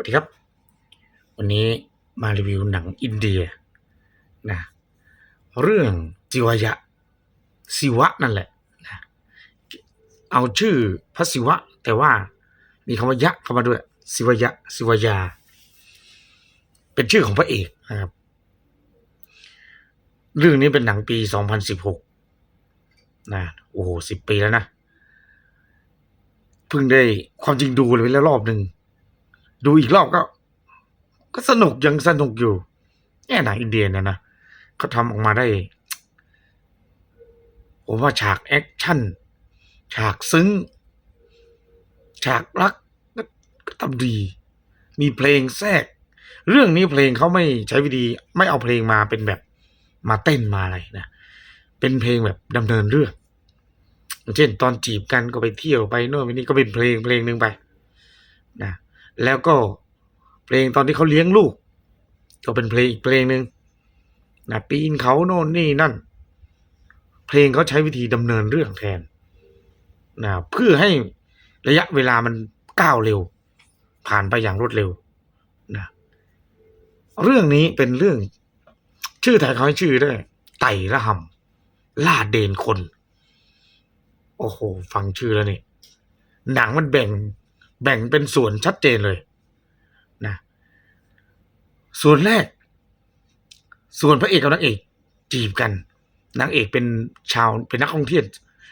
วัสดีครับ วันนี้มารีวิวหนังอินเดียนะเรื่องจิวยะศิวะนั่นแหละนะเอาชื่อพระศิวะ แต่ว่ามีคำว่ายะเข้ามาด้วยศิวยะศิวยา เป็นชื่อของพระเอกนะครับ เรื่องนี้เป็นหนังปี 2016นะโอ้โหสิบปีแล้วนะเพิ่งได้ความจริงดูเลยไปแล้วรอบหนึ่ง ดูอีกรอบก็ ก็สนุกยังสนุกอยู่แง่หนังอินเดียเนี่ยนะเขาทำออกมาได้ผมว่าฉากแอคชั่น ฉากซึ้ง ฉากรักก็ก็ทำดี มีเพลงแทรก เรื่องนี้เพลงเขาไม่ใช้วิธีไม่เอาเพลงมาเป็นแบบมาเต้นมาอะไรนะ เป็นเพลงแบบดำเนินเรื่อง เช่นตอนจีบกันก็ไปเที่ยวไปโน่นไปนี่ก็เป็นเพลงเพลงหนึ่งไป นะ แล้วก็เพลงตอนที่เขาเลี้ยงลูก ก็เป็นเพลงอีกเพลงหนึ่งนะปีนเขาโน่นนี่นั่น เพลงเขาใช้วิธีดำเนินเรื่องแทนนะเพื่อให้ระยะเวลามันก้าวเร็ว ผ่านไปอย่างรวดเร็วนะเรื่องนี้เป็นเรื่อง ชื่อไทยเขาให้ชื่อได้ ไต่ระหำล่าเดนคน โอ้โห ฟังชื่อแล้วนี่หนังมันแบ่ง แบ่งเป็นส่วนชัดเจนเลยนะส่วนแรก ส่วนพระเอกกับนางเอกจีบกันนางเอกเป็นชาวเป็นนักท่องเที่ยว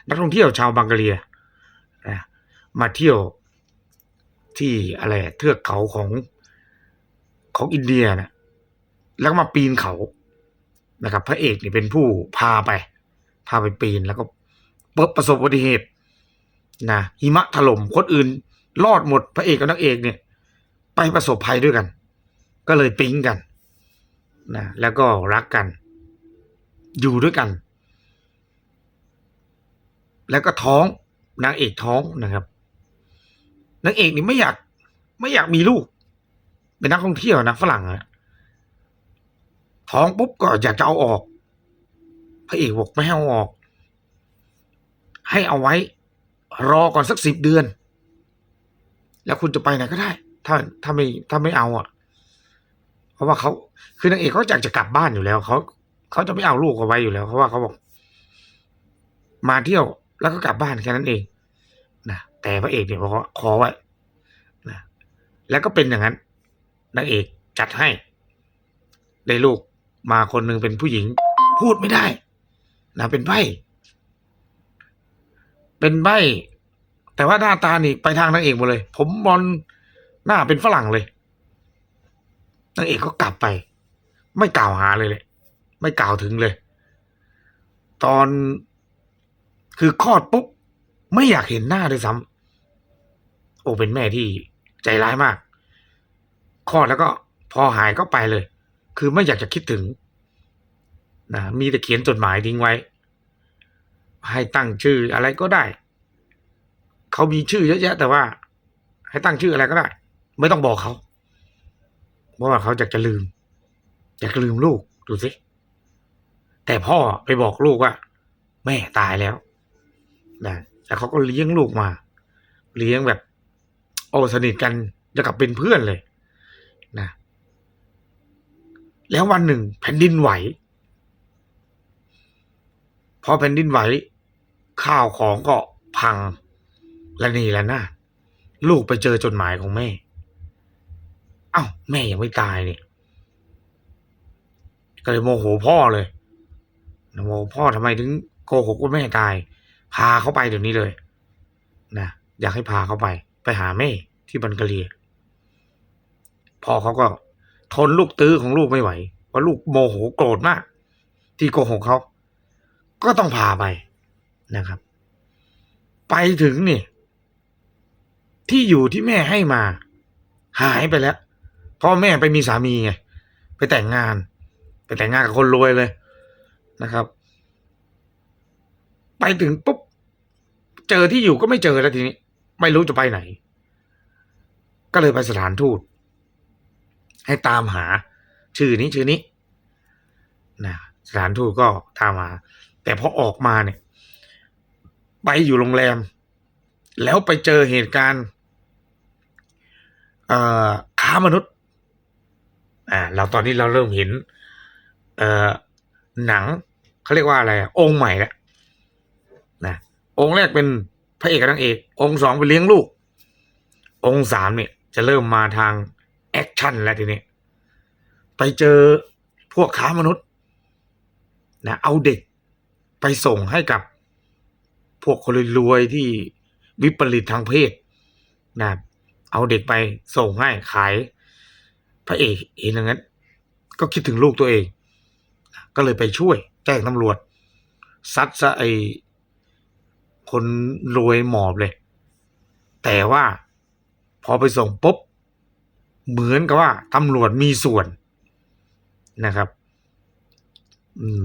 นักท่องเที่ยวชาวบังกาเลียนะมาเที่ยวที่อะไรเทือกเขาของของอินเดียนะแล้วมาปีนเขานะครับ พระเอกนี่เป็นผู้พาไป พาไปปีนแล้วก็เปิดประสบอุบัติเหตุนะหิมะถล่มคนอื่น รอดหมดพระเอกกับนางเอกเนี่ย ไปประสบภัยด้วยกัน ก็เลยปิ๊งกันนะแล้วก็รักกัน อยู่ด้วยกัน แล้วก็ท้องนางเอกท้องนะครับนางเอกนี่ไม่อยาก ไม่อยากมีลูก เป็นนักท่องเที่ยวนะฝรั่งอะท้องปุ๊บก็อยากจะเอาออก พระเอกบอกไม่ให้เอาออก ให้เอาไว้ รอก่อนสักสิบเดือน แล้วคุณจะไปไหนก็ได้ ถ้าถ้าไม่ถ้าไม่เอาอะ เพราะว่าเขาคือนางเอกเขาอยากจะกลับบ้านอยู่แล้วเขาเขาจะไม่เอาลูกเอาไว้อยู่แล้วเพราะว่าเขาบอก มาเที่ยวแล้วก็กลับบ้านแค่นั้นเองนะแต่พระเอกเนี่ยบอกว่าขอไว้นะแล้วก็เป็นอย่างนั้นนางเอกจัดให้ได้ลูกมาคนหนึ่งเป็นผู้หญิง พูดไม่ได้นะเป็นใบเป็นใบ แต่ว่าหน้าตานี่ไปทางนางเอกหมดเลย ผมบอลหน้าเป็นฝรั่งเลยนางเอกก็กลับไป ไม่กล่าวหาเลยเลย ไม่กล่าวถึงเลย ตอนคือคลอดปุ๊บไม่อยากเห็นหน้าด้วยซ้ำโอ้เป็นแม่ที่ใจร้ายมากคลอดแล้วก็พอหายก็ไปเลย คือไม่อยากจะคิดถึงนะมีแต่เขียนจดหมายทิ้งไว้ ให้ตั้งชื่ออะไรก็ได้ เขามีชื่อเยอะแยะ แต่ว่า ให้ตั้งชื่ออะไรก็ได้ ไม่ต้องบอกเขาเพราะว่าเขาอยากจะลืมอยากจะลืมลูกดูสิแต่พ่อไปบอกลูกว่า แม่ตายแล้วนะแต่เขาก็เลี้ยงลูกมา เลี้ยงแบบ โอ้สนิทกันจะกลับเป็นเพื่อนเลย นะ แล้ววันหนึ่ง แผ่นดินไหวพอแผ่นดินไหว ข้าวของก็พัง และนี่และนาลูกไปเจอจดหมายของแม่ เอ้า แม่ยังไม่ตายเนี่ยก็เลยโมโหพ่อเลยโมโหพ่อทำไมถึงโกหกว่าแม่ตาย พาเขาไปเดี๋ยวนี้เลยนะอยากให้พาเขาไป ไปหาแม่ที่บันกะเลียพ่อเขาก็ทนลูกตื้อของลูกไม่ไหวเพราะลูกโมโหโกรธมาก ที่โกหกเขา ก็ต้องพาไปนะครับ ไปถึงนี่ ที่อยู่ที่แม่ให้มา หายไปแล้วพ่อแม่ไปมีสามีไงไปแต่งงาน ไปแต่งงานกับคนรวยเลยนะครับ ไปถึงปุ๊บเจอที่อยู่ก็ไม่เจอแล้วทีนี้ ไม่รู้จะไปไหน ก็เลยไปสถานทูต ให้ตามหา ชื่อนี้ชื่อนี้นะสถานทูตก็ตามหา แต่พอออกมาเนี่ย ไปอยู่โรงแรม แล้วไปเจอเหตุการณ์ ค้ามนุษย์อ่าเราตอนนี้เราเริ่มเห็น เอ่อหนังเขาเรียกว่าอะไรองค์ใหม่แล้วนะองค์แรกเป็นพระเอกกับนางเอก องค์สองเป็นเลี้ยงลูก องค์สามเนี่ย จะเริ่มมาทางแอคชั่นแล้วทีนี้ไปเจอพวกค้ามนุษย์นะเอาเด็กไปส่งให้กับพวกคนรวยที่วิปริตทางเพศนะ เอาเด็กไปส่งให้ขาย พระเอกเห็นอย่างนั้น ก็คิดถึงลูกตัวเอง ก็เลยไปช่วยแจ้งตำรวจซัดซะไอคนรวยหมอบเลย แต่ว่าพอไปส่งปุ๊บ เหมือนกับว่าตำรวจมีส่วนนะครับ อืม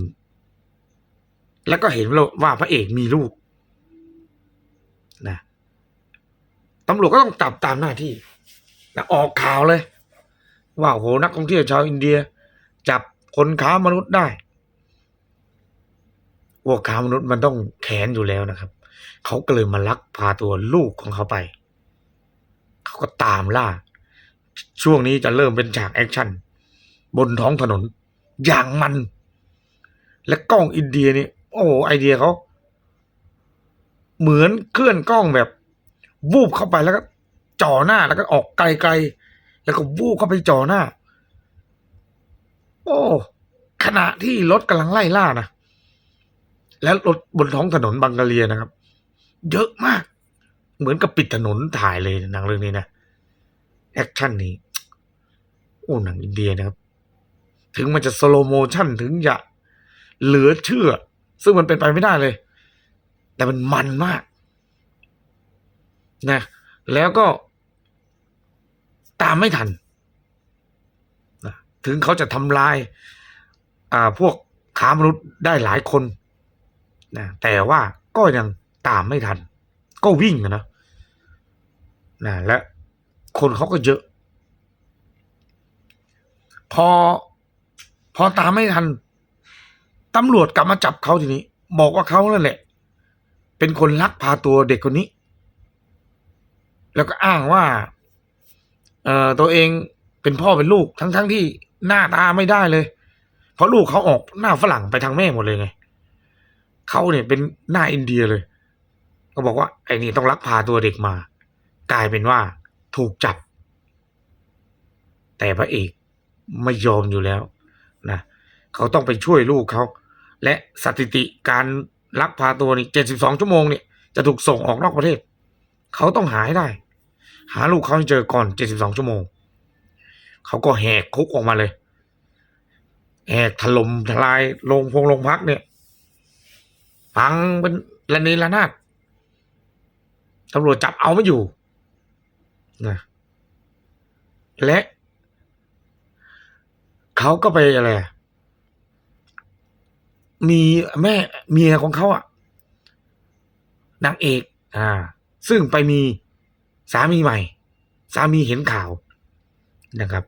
แล้วก็เห็นว่าพระเอกมีลูก นะ ตำรวจก็ต้องจับตามหน้าที่นะออกข่าวเลย ว่าโหนักท่องเที่ยวชาวอินเดีย จับคนค้ามนุษย์ได้พวกค้ามนุษย์มันต้องแขนอยู่แล้วนะครับ เขาก็เลยมาลักพาตัวลูกของเขาไป เขาก็ตามล่า ช่วงนี้จะเริ่มเป็นฉากแอคชั่น บนท้องถนน อย่างมัน และกล้องอินเดียนี่ โอ้ไอเดียเขา เหมือนเคลื่อนกล้องแบบ วูบเข้าไปแล้วก็จ่อหน้าแล้วก็ออกไกลๆแล้วก็วูบเข้าไปจ่อหน้า โอ้ขณะที่รถกำลังไล่ล่านะแล้วรถบนท้องถนนบังกาเลียนะครับ เยอะมาก เหมือนกับปิดถนนถ่ายเลยหนังเรื่องนี้นะแอคชั่นนี้โอ้หนังอินเดียนะครับ ถึงมันจะสโลโมชั่นถึงจะเหลือเชื่อ ซึ่งมันเป็นไปไม่ได้เลย แต่มันมันมาก นะแล้วก็ตามไม่ทันนะถึงเขาจะทำลายอ่าพวกค้ามนุษย์ได้หลายคนนะแต่ว่าก็ยังตามไม่ทัน ก็วิ่งนะนะและคนเขาก็เยอะ พอพอตามไม่ทันตำรวจกลับมาจับเขาทีนี้ บอกว่าเขานั่นแหละ เป็นคนลักพาตัวเด็กคนนี้ แล้วก็อ้างว่า เอ่อตัวเองเป็นพ่อเป็นลูกทั้งทั้งที่หน้าตาไม่ได้เลย เพราะลูกเขาออกหน้าฝรั่งไปทางแม่หมดเลยไงเขาเนี่ยเป็นหน้าอินเดียเลย ก็บอกว่า ไอ้นี่ต้องลักพาตัวเด็กมา กลายเป็นว่าถูกจับ แต่พระเอกไม่ยอมอยู่แล้วนะเขาต้องไปช่วยลูกเขา และสถิติการลักพาตัวนี่เจ็ดสิบสองชั่วโมงเนี่ยจะถูกส่งออกนอกประเทศ เขาต้องหาให้ได้ หาลูกเขาให้เจอก่อนเจ็ดสิบสองชั่วโมง เขาก็แหกคุกออกมาเลย แหกถล่มทลายโรงพงโรงพักเนี่ยพังเป็นระเนระนาดตำรวจจับเอาไม่อยู่นะและ เขาก็ไปอะไรมีแม่เมียของเขาอะนางเอก อ่า ซึ่งไปมีสามีใหม่ สามีเห็นข่าวนะครับ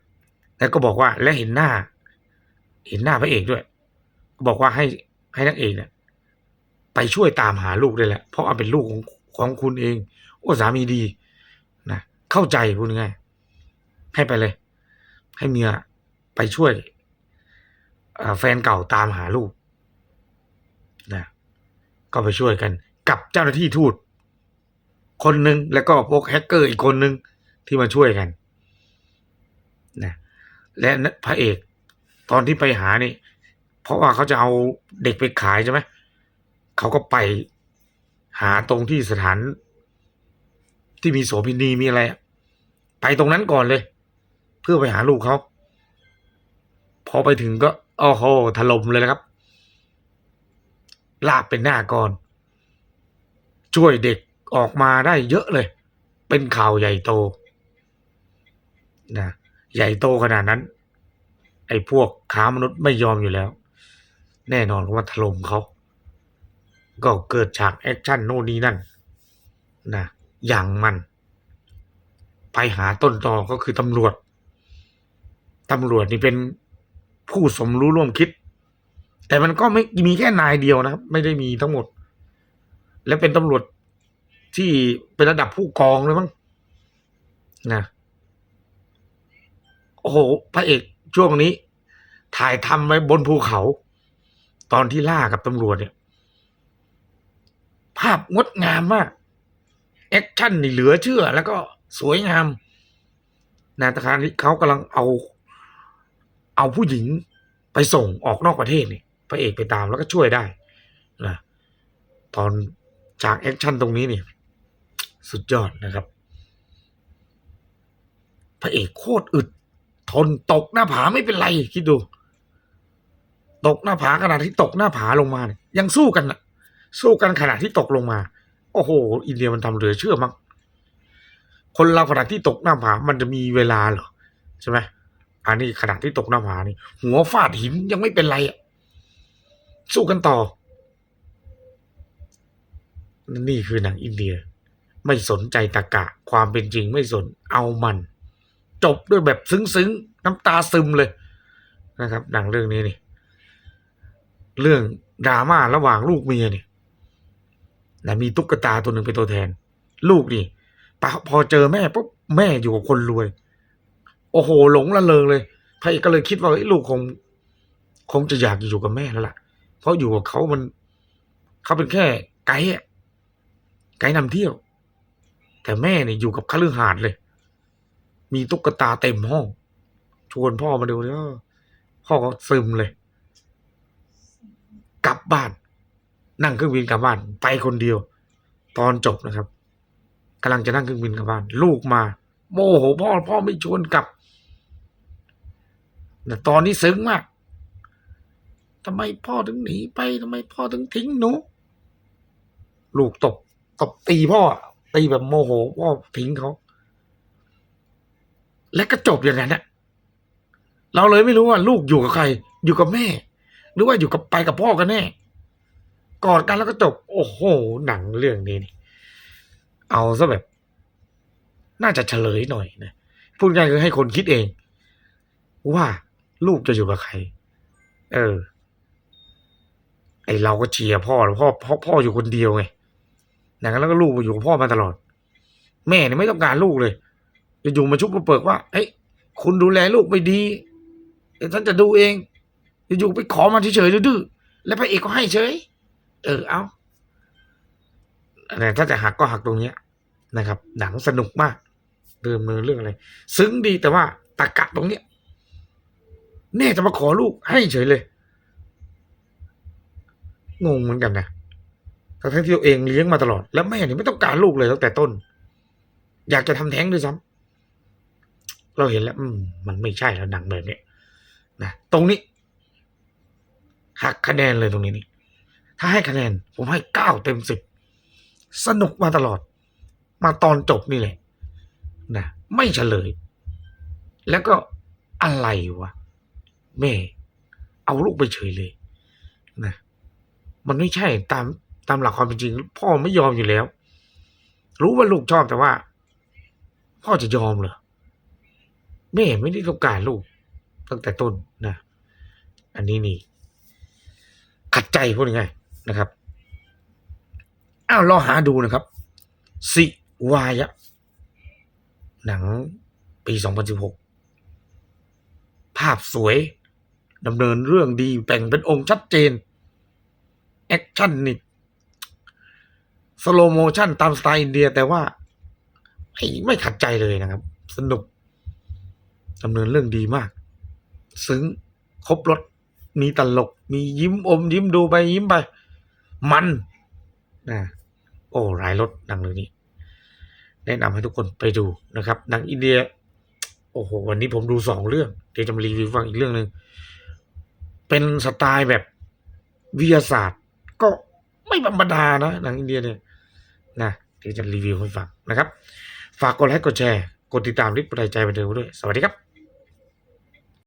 แล้วก็บอกว่าและเห็นหน้า เห็นหน้าพระเอกด้วย บอกว่าให้ให้นางเอกเนี่ยไปช่วยตามหาลูกได้แหละ เพราะเอาเป็นลูกของของคุณเอง โอ้สามีดีนะเข้าใจพูดง่ายให้ไปเลย ให้เมียไปช่วยแฟนเก่าตามหาลูกนะก็ไปช่วยกัน กับเจ้าหน้าที่ทูต คนหนึ่งแล้วก็พวกแฮกเกอร์อีกคนหนึ่งที่มาช่วยกันนะและพระเอกตอนที่ไปหานี่ เพราะว่าเขาจะเอาเด็กไปขายใช่ไหมเขาก็ไปหาตรงที่สถาน ที่มีโสเภินีมีอะไร ไปตรงนั้นก่อนเลย เพื่อไปหาลูกเขาพอไปถึงก็โอ้โหถล่มเลยนะครับ ลากเป็นหน้าก่อน ช่วยเด็ก ออกมาได้เยอะเลย เป็นข่าวใหญ่โตนะใหญ่โตขนาดนั้น ไอ้พวกค้ามนุษย์ไม่ยอมอยู่แล้ว แน่นอนว่าถล่มเขาก็เกิดฉากแอคชั่นโน่นนี่นั่นนะอย่างมัน ไปหาต้นตอก็คือตำรวจตำรวจนี่เป็นผู้สมรู้ร่วมคิด แต่มันก็ไม่มีแค่นายเดียวนะครับ ไม่ได้มีทั้งหมด และเป็นตำรวจ ที่เป็นระดับผู้กองเลยมั้งนะโอ้โหพระเอกช่วงนี้ ถ่ายทำไว้บนภูเขา ตอนที่ล่ากับตำรวจเนี่ย ภาพงดงามมากแอคชั่นนี่เหลือเชื่อ แล้วก็สวยงามนาตาคารนี้เขากำลังเอา เอาผู้หญิงไปส่งออกนอกประเทศนี่พระเอกไปตามแล้วก็ช่วยได้นะตอนจากแอคชั่นตรงนี้เนี่ย สุดยอดนะครับ พระเอกโคตรอึด ทนตกหน้าผาไม่เป็นไร คิดดู ตกหน้าผาขณะที่ตกหน้าผาลงมาเนี่ยยังสู้กันนะสู้กันขณะที่ตกลงมา โอ้โห อินเดียมันทำเหลือเชื่อมากคนเราขณะที่ตกหน้าผา มันจะมีเวลาเหรอใช่ไหมอันนี้ขณะที่ตกหน้าผานี่ หัวฟาดหินยังไม่เป็นไรอะสู้กันต่อ นี่คือหนังอินเดีย ไม่สนใจตะกะ ความเป็นจริงไม่สนเอามัน จบด้วยแบบซึ้งๆ น้ำตาซึมเลยนะครับหนังเรื่องนี้นี่ เรื่องดราม่าระหว่างลูกเมียเนี่ยนะมีตุ๊กตาตัวหนึ่งเป็นตัวแทน ลูกนี่พอเจอแม่ปุ๊บแม่อยู่กับคนรวย โอ้โห หลงละเริงเลยพระเอกก็เลยคิดว่าเฮ้ลูกคง คงจะอยากอยู่กับแม่แล้วล่ะ เพราะอยู่กับเขามัน เขาเป็นแค่ไกด์ไกด์นำเที่ยว แต่แม่เนี่ยอยู่กับคฤหาสน์เลย มีตุ๊กตาเต็มห้อง ชวนพ่อมาดูเนี่ยพ่อก็ซึมเลย กลับบ้าน นั่งเครื่องบินกลับบ้าน ไปคนเดียว ตอนจบนะครับกำลังจะนั่งเครื่องบินกลับบ้าน ลูกมา โมโหพ่อพ่อไม่ชวนกลับแต่ตอนนี้ซึ้งมากทำไมพ่อถึงหนีไปทำไมพ่อถึงทิ้งหนู ลูกตบ ตบตีพ่อ ตีแบบโมโหพ่อทิ้งเขา และก็จบอย่างนั้นนะเราเลยไม่รู้ว่าลูกอยู่กับใคร อยู่กับแม่ หรือว่าอยู่กับไปกับพ่อกันแน่กอดกันแล้วก็จบ โอ้โห หนังเรื่องนี้นี่เอาซะแบบ น่าจะเฉลยหน่อยนะพูดง่ายคือให้คนคิดเอง ว่าลูกจะอยู่กับใคร เออ ไอเราก็เชียร์พ่อพ่อพ่อพ่ออยู่คนเดียวไง ดังนั้นแล้วก็ลูกมาอยู่กับพ่อมาตลอด แม่เนี่ยไม่ต้องการลูกเลย จะอยู่มาชุบมาเปิกว่า เอ้ยคุณดูแลลูกไม่ดีเดี๋ยวฉันจะดูเองอยู่ๆไปขอมาเฉยๆดื้อๆแล้วพระเอกก็ให้เฉย เออเอาแต่ถ้าจะหักก็หักตรงเนี้ยนะครับ หนังสนุกมากเดิมเนินเรื่องอะไร ซึ้งดีแต่ว่าตะกะตรงเนี้ยแน่จะมาขอลูกให้เฉยเลย งงเหมือนกันนะ ทั้งที่ตัวเองเลี้ยงมาตลอด แล้วแม่เนี่ยไม่ต้องการลูกเลยตั้งแต่ต้น อยากจะทำแท้งด้วยซ้ำเราเห็นแล้วมมันไม่ใช่แล้วหนังแบบเนี้ยนะตรงนี้หักคะแนนเลยตรงนี้นี่ถ้าให้คะแนน ผมให้เก้าเต็มสิบสนุกมาตลอด มาตอนจบนี่แหละนะไม่เฉลย แล้วก็อะไรวะแม่ เอาลูกไปเฉยเลยนะมันไม่ใช่ตาม ตามหลักความเป็นจริง พ่อไม่ยอมอยู่แล้ว รู้ว่าลูกชอบแต่ว่า พ่อจะยอมเหรอแม่ไม่ได้ต้องการลูก ตั้งแต่ต้นนะอันนี้นี่ ขัดใจพูดง่ายนะครับอ้าวลองหาดูนะครับ สิวายะ หนังปี2016ภาพสวยดำเนินเรื่องดีแบ่งเป็นองค์ชัดเจน แอคชั่นนี่ สโลโมชั่นตามสไตล์อินเดีย แต่ว่าไม่ไม่ขัดใจเลยนะครับ สนุกดำเนินเรื่องดีมาก ซึ้งครบรถมีตลก มียิ้มอม ยิ้มดูไปยิ้มไป มันนะโอ้หลายรถหนังเรื่องนี้แนะนำให้ทุกคนไปดูนะครับหนังอินเดีย โอ้โห วันนี้ผมดูสองเรื่อง เดี๋ยวจะมารีวิวฟังอีกเรื่องหนึ่งเป็นสไตล์แบบวิทยาศาสตร์ ก็ไม่ธรรมดานะหนังอินเดียเนี่ย นะเดี๋ยวจะรีวิวให้ฟังนะครับ ฝากกดไลค์กดแชร์ กดติดตามริบประใจบันเทิงด้วย สวัสดีครับ